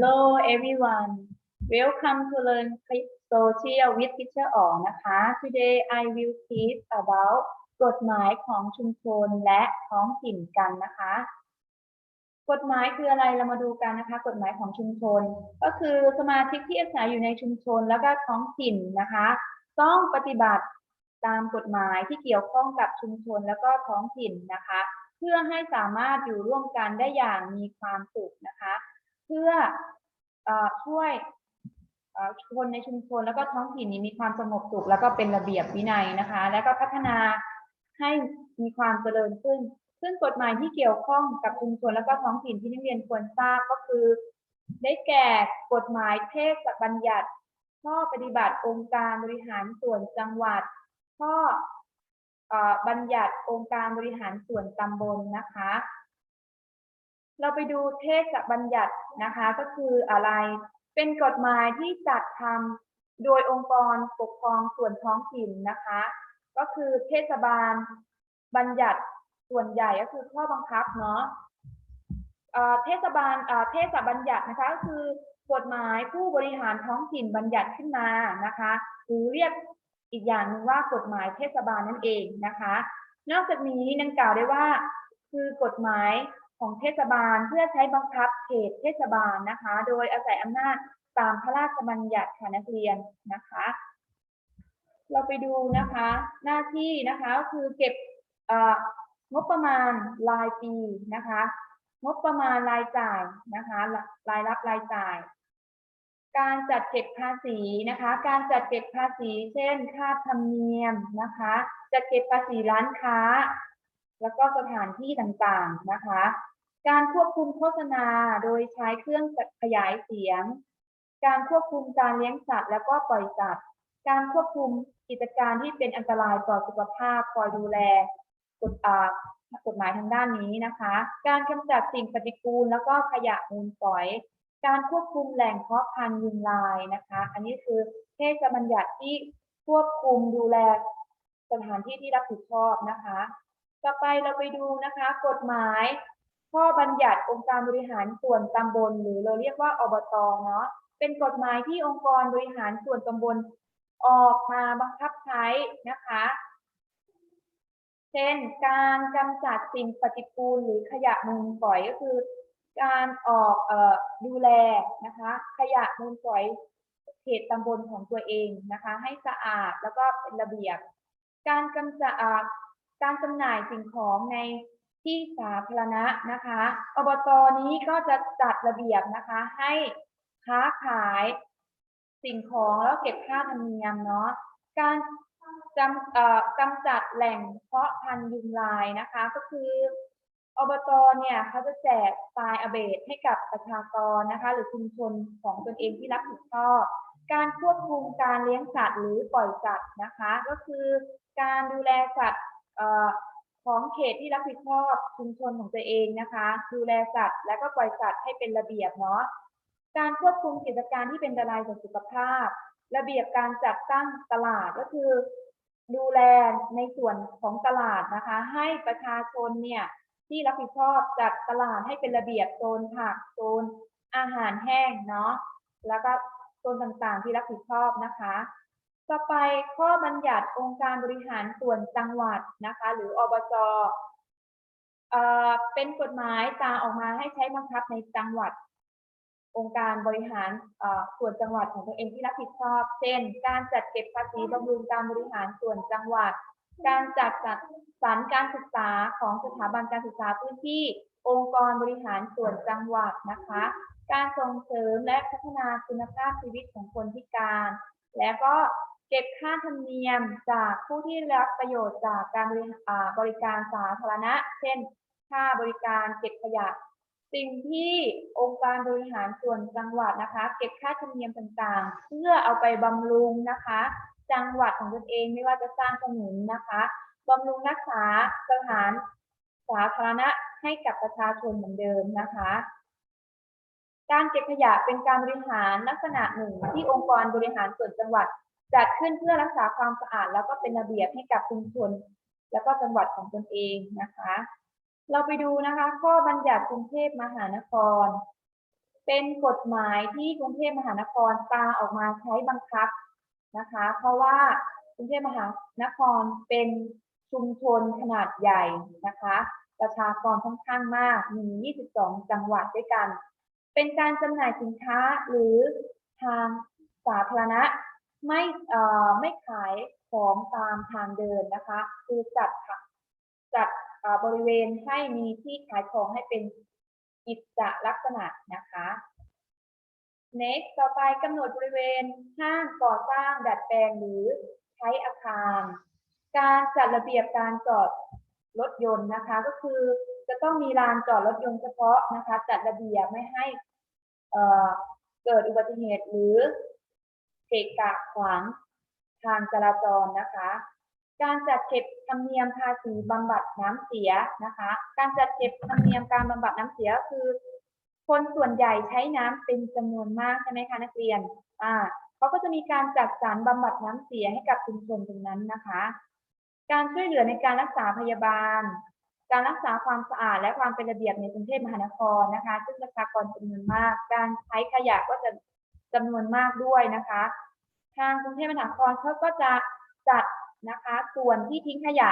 Hello everyone. Welcome to Learn Social with Teacher อ๋อนะคะ Today I will teach about กฎหมายของชุมชนและท้องถิ่นกันนะคะ กฎหมายคืออะไรเรามาดูกันนะคะ กฎหมายของชุมชน ก็คือสมาชิกที่อาศัยอยู่ในชุมชนแล้วก็ท้องถิ่นนะคะ ต้องปฏิบัติตามกฎหมายที่เกี่ยวข้องกับชุมชนแล้วก็ท้องถิ่นนะคะ เพื่อให้สามารถอยู่ร่วมกันได้อย่างมีความสุขนะคะ เพื่ออช่วยคนในชุมชนแล้วก็ท้องถิ่นนี้มีความสงบสุขแล้วก็เป็นระเบียบวินัยนะคะ แล้วก็พัฒนาให้มีความเจริญขึ้น ซึ่งกฎหมายที่เกี่ยวข้องกับชุมชนแล้วก็ท้องถิ่นที่นักเรียนควรทราบก็คือ ได้แก่กฎหมายเทศบัญญัติ ข้อปฏิบัติองค์การบริหารส่วนจังหวัด ข้อเอ่อบัญญัติองค์การบริหารส่วนตำบลนะคะ เราไปดูเทศบัญญัตินะคะก็คืออะไรเป็นกฎหมายที่จัดทำโดยองค์กรปกครองส่วนท้องถิ่นนะคะ ก็คือเทศบาลบัญญัติส่วนใหญ่ก็คือข้อบังคับเนาะเอ่อเทศบาลเอ่อเทศบัญญัตินะคะก็คือกฎหมายผู้บริหารท้องถิ่นบัญญัติขึ้นมานะคะหรือเรียกอีกอย่างหนึ่งว่ากฎหมายเทศบาลนั่นเองนะคะ นอกจากนี้นังกล่าวได้ว่าคือกฎหมาย ของเทศบาลเพื่อใช้บังคับเขตเทศบาลนะคะ โดยอาศัยอำนาจตามพระราชบัญญัติค่ะนักเรียนนะคะ เราไปดูนะคะ หน้าที่นะคะคือเก็บเอ่องบประมาณรายปีนะคะ งบประมาณรายจ่ายนะคะรายรับรายจ่าย การจัดเก็บภาษีนะคะ การจัดเก็บภาษี เช่น ค่าธรรมเนียมนะคะจัดเก็บภาษีร้านค้า แล้วก็สถานที่ต่างๆนะคะ การควบคุมโฆษณาโดยใช้เครื่องขยายเสียง การควบคุมการเลี้ยงสัตว์แล้วก็ปล่อยสัตว์ การควบคุมกิจการที่เป็นอันตรายต่อสุขภาพคอยดูแลกฎอ่ากฎหมายทางด้านนี้นะคะ การกำจัดสิ่งปฏิกูลแล้วก็ขยะมูลฝอย การควบคุมแหล่งเพาะพันธุ์ยุงลายนะคะ อันนี้คือเทศบัญญัติที่ควบคุมดูแลสถานที่ที่รับผิดชอบนะคะ ต่อไปเราไปดูนะคะ กฎหมาย ข้อบัญญัติองค์การบริหารส่วนตำบล หรือเราเรียกว่าอบตเนาะเป็นกฎหมายที่องค์กรบริหารส่วนตำบลออกมาบังคับใช้นะคะ เช่นการกำจัดสิ่งปฏิกูลหรือขยะมูลฝอยก็คือ การออกออดูแลนะคะ ขยะมูลฝอยเขตตำบลของตัวเองนะคะ ให้สะอาดแล้วก็เป็นระเบียบ การกำจัด การจำหน่ายสิ่งของในที่สาธารณะนะคะ อบตนี้ก็จะจัดระเบียบนะคะให้ค้าขายสิ่งของแล้วเก็บค่าธรรมเนียมเนาะ การจำเอ่อกำจัดแหล่งเพาะพันธุ์ยุงลายนะคะ ก็คืออบตเนี่ยเขาจะแจกทรายอเบดให้กับประชากรนะคะ หรือชุมชนของตนเองที่รับผิดชอบการควบคุมการเลี้ยงสัตว์หรือปล่อยสัตว์นะคะ ก็คือการดูแลสัตว์ ของเขตที่รับผิดชอบชุมชนของตัวเองนะคะ ดูแลสัตว์ และก็ปล่อยสัตว์ให้เป็นระเบียบเนาะการควบคุมกิจการที่เป็นอันตรายต่อสุขภาพ ระเบียบการจัดตั้งตลาดก็คือ ดูแลในส่วนของตลาดนะคะ ให้ประชาชนเนี่ยที่รับผิดชอบจัดตลาดให้เป็นระเบียบโซนผักโซนอาหารแห้งเนาะแล้วก็โซนต่างๆที่รับผิดชอบนะคะ ต่อไปข้อบัญญัติองค์การบริหารส่วนจังหวัดนะคะ หรืออบจเอ่อเป็นกฎหมายตาออกมาให้ใช้บังคับในจังหวัด องค์การบริหารเอ่อส่วนจังหวัดของตัวเองที่รับผิดชอบ เช่น การจัดเก็บภาษีบำรุงการบริหารส่วนจังหวัด การจัดจัดสรรการศึกษาของสถาบันการศึกษาพื้นที่องค์กรบริหารส่วนจังหวัดนะคะ การส่งเสริมและพัฒนาคุณภาพชีวิตของคนพิการ และก็ เก็บค่าธรรมเนียมจากผู้ที่รับประโยชน์จากการบริอ่าบริการสาธารณะ เช่น ค่าบริการเก็บขยะ สิ่งที่องค์การบริหารส่วนจังหวัดนะคะ เก็บค่าธรรมเนียมต่างๆ เพื่อเอาไปบำรุงนะคะ จังหวัดของตนเองไม่ว่าจะสร้างถนนนะคะบำรุงรักษาสถานสาธารณะให้กับประชาชนเหมือนเดิมนะคะการเก็บขยะเป็นการบริหารลักษณะหนึ่งที่องค์กรบริหารส่วนจังหวัด จัดขึ้นเพื่อรักษาความสะอาด แล้วก็เป็นระเบียบให้กับชุมชนแล้วก็จังหวัดของตนเองนะคะ เราไปดูนะคะ ข้อบัญญัติกรุงเทพมหานคร เป็นกฎหมายที่กรุงเทพมหานครตราออกมาใช้บังคับนะคะ เพราะว่ากรุงเทพมหานครเป็นชุมชนขนาดใหญ่นะคะประชากรค่อนข้างมากมี 22 จังหวัดด้วยกัน เป็นการจำหน่ายสินค้าหรือทางสาธารณะ ไม่เอ่อไม่ขายของตามทางเดินนะคะ คือจัดจัดเอ่อบริเวณให้มีที่ขายของให้เป็นกิจลักษณะนะคะ next ต่อไปกำหนดบริเวณห้างก่อสร้างดัดแปลงหรือใช้อาคาร การจัดระเบียบการจอดรถยนต์นะคะ ก็คือจะต้องมีลานจอดรถยนต์เฉพาะนะคะ จัดระเบียบไม่ให้เอ่อเกิดอุบัติเหตุหรือ เกะกะขวางทางจราจรนะคะ การจัดเก็บธรรมเนียมภาษีบำบัดน้ำเสียนะคะ การจัดเก็บธรรมเนียมการบำบัดน้ำเสียคือ คนส่วนใหญ่ใช้น้ำเป็นจำนวนมากใช่ไหมคะนักเรียน อ่าเขาก็จะมีการจัดสรรบำบัดน้ำเสียให้กับชุมชนตรงนั้นนะคะ การช่วยเหลือในการรักษาพยาบาล การรักษาความสะอาดและความเป็นระเบียบในกรุงเทพมหานครนะคะ ซึ่งประชากรจำนวนมาก การใช้ขยะก็จะ จำนวนมากด้วยนะคะ ทางกรุงเทพมหานครเขาก็จะจัดนะคะส่วนที่ทิ้งขยะ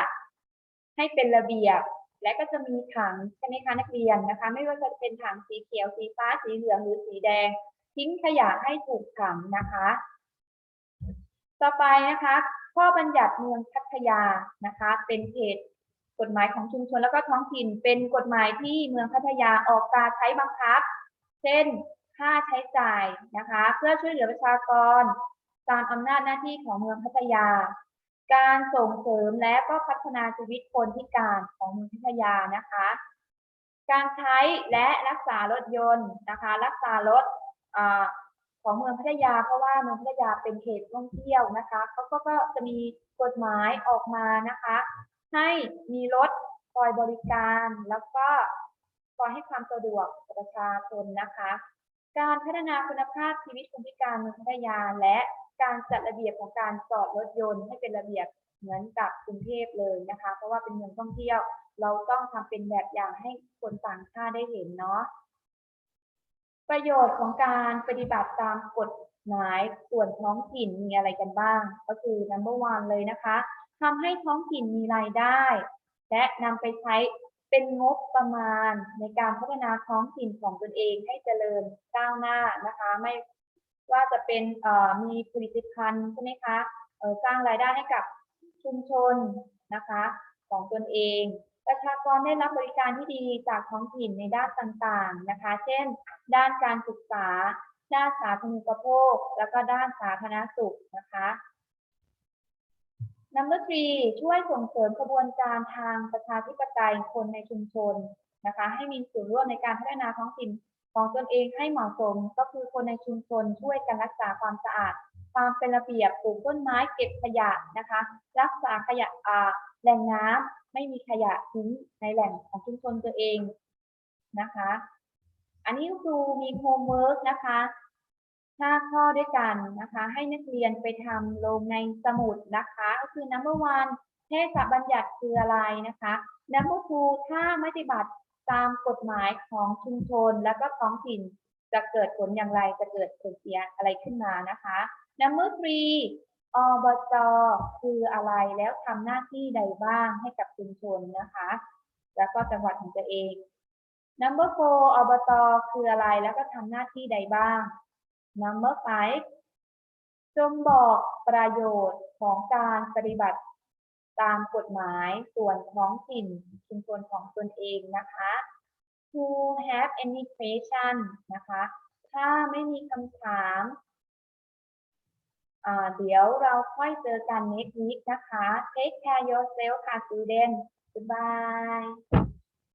ให้เป็นระเบียบ และก็จะมีถังใช่ไหมคะนักเรียนนะคะ ไม่ว่าจะเป็นถังสีเขียวสีฟ้าสีเหลืองหรือสีแดง ทิ้งขยะให้ถูกถังนะคะ ต่อไปนะคะข้อบัญญัติเมืองพัทยานะคะ เป็นเขตกฎหมายของชุมชนแล้วก็ท้องถิ่น เป็นกฎหมายที่เมืองพัทยาออกตาใช้บังคับ เช่น ค่าใช้จ่ายนะคะ เพื่อช่วยเหลือประชากร ตามอำนาจหน้าที่ของเมืองพัทยา การส่งเสริมและก็พัฒนาชีวิตคนพิการของเมืองพัทยานะคะ การใช้และรักษารถยนต์นะคะ รักษารถอของเมืองพัทยา เพราะว่าเมืองพัทยาเป็นเขตท่องเที่ยวนะคะเขาก็ก็จะมีกฎหมายออกมานะคะ ให้มีรถคอยบริการแล้วก็คอยให้ความสะดวกประชาชนนะคะ การพัฒนาคุณภาพชีวิตคนพิการเมืองพัทยาและการจัดระเบียบของการจอดรถยนต์ให้เป็นระเบียบเหมือนกับกรุงเทพเลยนะคะ เพราะว่าเป็นเมืองท่องเที่ยว เราต้องทำเป็นแบบอย่างให้คนต่างชาติได้เห็นเนาะประโยชน์ของการปฏิบัติตามกฎหมายส่วนท้องถิ่นมีอะไรกันบ้าง ก็คือ number one เลยนะคะทำให้ท้องถิ่นมีรายได้ และนำไปใช้ เป็นงบประมาณในการพัฒนาท้องถิ่นของตนเองให้เจริญก้าวหน้านะคะ ไม่ว่าจะเป็นมีผลิตภัณฑ์ใช่ไหมคะสร้างรายได้ให้กับชุมชนนะคะของตนเอง ประชากรได้รับบริการที่ดีจากท้องถิ่นในด้านต่างๆนะคะ เช่น ด้านการศึกษา ด้านสาธารณูปโภค แล้วก็ด้านสาธารณสุขนะคะ Number three ช่วยส่งเสริมกระบวนการทางประชาธิปไตยคนในชุมชนนะคะให้มีส่วนร่วมในการพัฒนาท้องถิ่นของตนเองให้เหมาะสมก็คือคนในชุมชนช่วยกันรักษาความสะอาด ความเป็นระเบียบปลูกต้นไม้เก็บขยะนะคะ รักษาขยะอ่าแหล่งน้ำไม่มีขยะทิ้งในแหล่งของชุมชนตัวเองนะคะ อันนี้ครูมีโฮมเวิร์กนะคะ ห้าข้อด้วยกันนะคะ ให้นักเรียนไปทำลงในสมุดนะคะ ก็คือ number one เทศบัญญัติคืออะไรนะคะ number two ถ้าไม่ปฏิบัติตามกฎหมายของชุมชนและก็ท้องถิ่นจะเกิดผลอย่างไรจะเกิดผลเสียอะไรขึ้นมานะคะ number three อบจคืออะไรแล้วทำหน้าที่ใดบ้างให้กับชุมชนนะคะ แล้วก็จังหวัดของตัวเอง number four อบตคืออะไรแล้วก็ทำหน้าที่ใดบ้าง number five จงบอกประโยชน์ของการปฏิบัติตามกฎหมายส่วนท้องถิ่นชุมชนของตนเองนะคะ who have any question นะคะ ถ้าไม่มีคำถามเดี๋ยวเราค่อยเจอกัน next week นะคะ take care yourself ค่ะ student goodbye